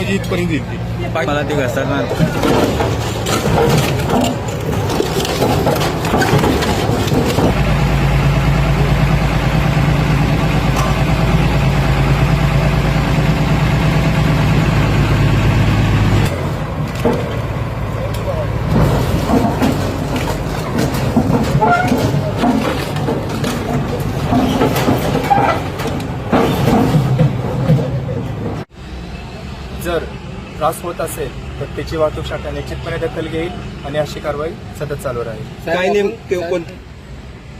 म्हणजे इथपर्यंत येईल मला ते घसरणार. जर त्रास होत असेल तर त्याची वाहतूक शाखा निश्चितपणे दखल घेईल आणि अशी कारवाई सतत चालू राहील. काय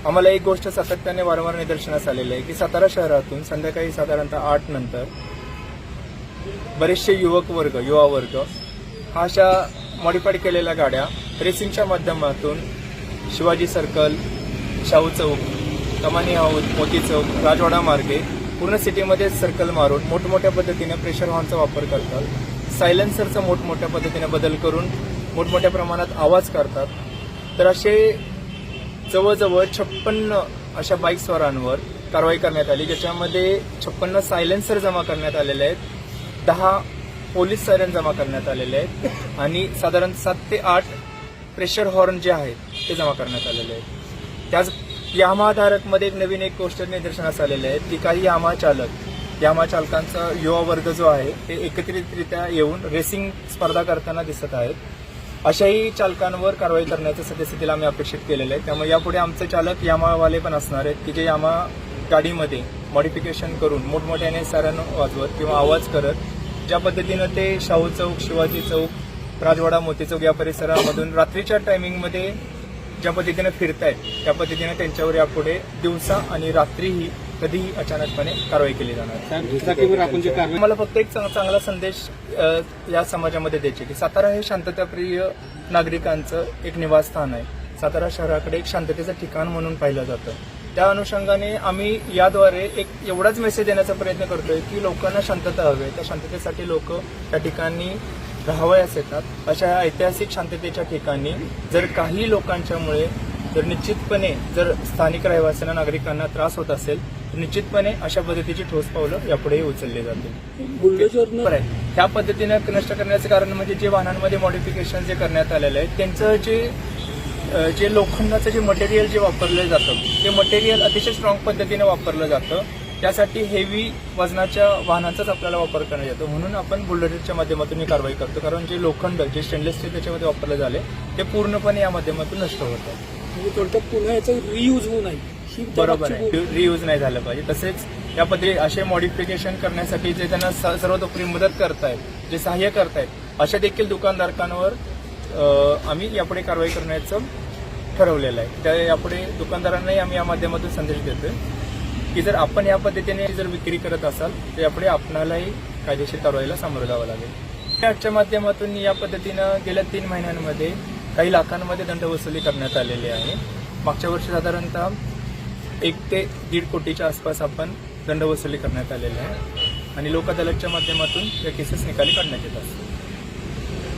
आम्हाला एक गोष्ट सातत्याने वारंवार निदर्शनास आलेली आहे की सातारा शहरातून संध्याकाळी साधारणतः आठ नंतर बरेचसे युवक वर्ग युवा वर्ग हा अशा मॉडिफाईड केलेल्या गाड्या रेसिंगच्या माध्यमातून शिवाजी सर्कल शाहू चौक कमानी हाऊस मोती चौक राजवाडा मार्गे पूर्ण सिटीमध्ये सर्कल मारून मोठमोठ्या पद्धतीने प्रेशर हॉर्नचा वापर करतात. सायलेन्सरचा मोठमोठ्या पद्धतीने बदल करून मोठमोठ्या प्रमाणात आवाज करतात. तर असे जवळजवळ छप्पन्न अशा बाईकस्वारांवर कारवाई करण्यात आली ज्याच्यामध्ये छप्पन्न सायलेन्सर जमा करण्यात आलेले आहेत. दहा पोलीस सायरन जमा करण्यात आलेले आहेत. आणि साधारण सात ते आठ प्रेशर हॉर्न जे आहेत ते जमा करण्यात आलेले आहेत. त्याच यामाधारकमध्ये एक नवीन एक गोष्ट निदर्शनास आलेले आहे की काही यामा चालक? यामा चालकांचा युवा वर्ग जो आहे ते एकत्रितरित्या येऊन रेसिंग स्पर्धा करताना दिसत आहेत. अशाही चालकांवर कारवाई करण्याचं सद्यस्थितीला आम्ही अपेक्षित केलेलं आहे त्यामुळे यापुढे आमचे चालक यामावाले पण असणार आहेत की जे यामा गाडीमध्ये मॉडिफिकेशन करून मोठमोठ्याने सारण वाजवत किंवा आवाज करत ज्या पद्धतीनं ते शाहू चौक शिवाजी चौक राजवाडा मोती चौक या परिसरामधून रात्रीच्या टायमिंगमध्ये ज्या पद्धतीनं फिरतायत त्या पद्धतीनं त्यांच्यावर यापुढे दिवसा आणि रात्रीही कधीही अचानकपणे कारवाई केली जाणार. मला फक्त एक चांग- चांगला संदेश या समाजामध्ये द्यायचे की सातारा हे शांतताप्रिय नागरिकांचं एक निवासस्थान आहे. सातारा शहराकडे एक शांततेचं ठिकाण म्हणून पाहिलं जातं. त्या अनुषंगाने आम्ही याद्वारे एक एवढाच मेसेज देण्याचा प्रयत्न करतोय की लोकांना शांतता हवी आहे. त्या शांततेसाठी लोक त्या ठिकाणी राहावयास येतात. अशा ऐतिहासिक शांततेच्या ठिकाणी जर काही लोकांच्यामुळे जर निश्चितपणे जर स्थानिक रहिवासींना नागरिकांना त्रास होत असेल तर निश्चितपने अशा पद्धतीची ठोस पावलं यापुढेही उचलली जातील. ह्या पद्धतीनं नष्ट करण्याचं कारण म्हणजे जे वाहनांमध्ये मॉडिफिकेशन जे करण्यात आलेलं आहे त्यांचं जे जे लोखंडाचं जे मटेरियल जे वापरलं जातं ते मटेरियल अतिशय स्ट्रॉंग पद्धतीने वापरलं जातं. त्यासाठी हेवी वजनाच्या वाहनांचाच आपल्याला वापर करण्यात येतो. म्हणून आपण बुलडोजरच्या माध्यमातून ही कारवाई करतो. कारण जे लोखंड जे स्टेनलेस स्टील त्याच्यामध्ये वापरलं झाले ते पूर्णपणे या माध्यमातून नष्ट होतं म्हणजे थोडक्यात पुन्हा याचा रियूज होऊ नये. बरोबर आहे. रियूज नाही झालं पाहिजे. तसेच या पद्धती असे मॉडिफिकेशन करण्यासाठी जे त्यांना सर्वतोपरी मदत करतायत जे सहाय्य करतायत अशा देखील दुकानधारकांवर आम्ही यापुढे कारवाई करण्याचं ठरवलेलं आहे. त्या यापुढे दुकानदारांनाही आम्ही या माध्यमातून संदेश देतोय. की जर आपण या पद्धतीने जर विक्री करत असाल तर यापुढे आपणालाही कायदेशीर कारवाईला सामोरं जावं लागेल. ऍक्टच्या माध्यमातून या पद्धतीनं गेल्या तीन महिन्यांमध्ये काही लाखांमध्ये दंड वसुली करण्यात आलेली आहे. मागच्या वर्षी साधारणतः एक ते दीड कोटीच्या आसपास आपण दंड वसुली करण्यात आलेली आहे. आणि लोकअदालतच्या माध्यमातून या केसेस निकाली काढण्यात येत असतात.